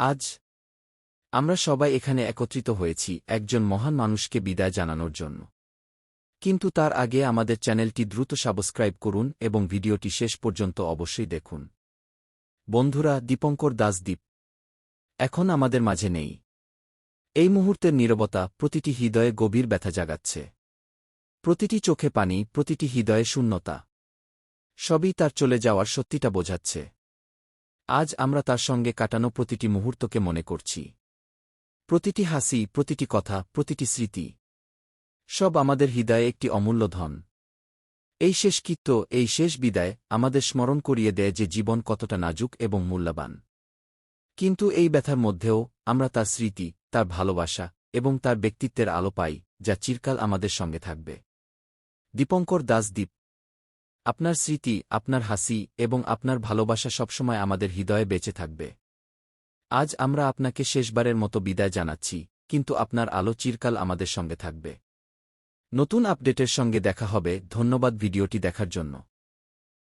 আজ আমরা সবাই এখানে একত্রিত হয়েছি একজন মহান মানুষকে বিদায় জানানোর জন্য। কিন্তু তার আগে আমাদের চ্যানেলটি দ্রুত সাবস্ক্রাইব করুন এবং ভিডিওটি শেষ পর্যন্ত অবশ্যই দেখুন। বন্ধুরা, দীপঙ্কর দাসদীপ এখন আমাদের মাঝে নেই। এই মুহূর্তের নীরবতা প্রতিটি হৃদয়ে গভীর ব্যথা জাগাচ্ছে। প্রতিটি চোখে পানি, প্রতিটি হৃদয়ে শূন্যতা। সবই তার চলে যাওয়ার সত্যিটা বোঝাচ্ছে। আজ আমরা তার সঙ্গে কাটানো প্রতিটি মুহূর্তকে মনে করছি। প্রতিটি হাসি, প্রতিটি কথা, প্রতিটি স্মৃতি। সব আমাদের হৃদয়ে একটি অমূল্য ধন। এই শেষ কীর্ত, এই শেষ বিদায় আমাদের স্মরণ করিয়ে দেয় যে জীবন কতটা নাজুক এবং মূল্যবান। কিন্তু এই ব্যথার মধ্যেও আমরা তার স্মৃতি, তার ভালোবাসা এবং তার ব্যক্তিত্বের আলো পাই, যা চিরকাল আমাদের সঙ্গে থাকবে। দীপঙ্কর দাসদীপ আপনার স্মৃতি, আপনার হাসি এবং আপনার ভালোবাসা সবসময় আমাদের হৃদয়ে বেঁচে থাকবে। আজ আমরা আপনাকে শেষবারের মতো বিদায় জানাচ্ছি, কিন্তু আপনার আলো চিরকাল আমাদের সঙ্গে থাকবে। নতুন আপডেটের সঙ্গে দেখা হবে, ধন্যবাদ ভিডিওটি দেখার জন্য।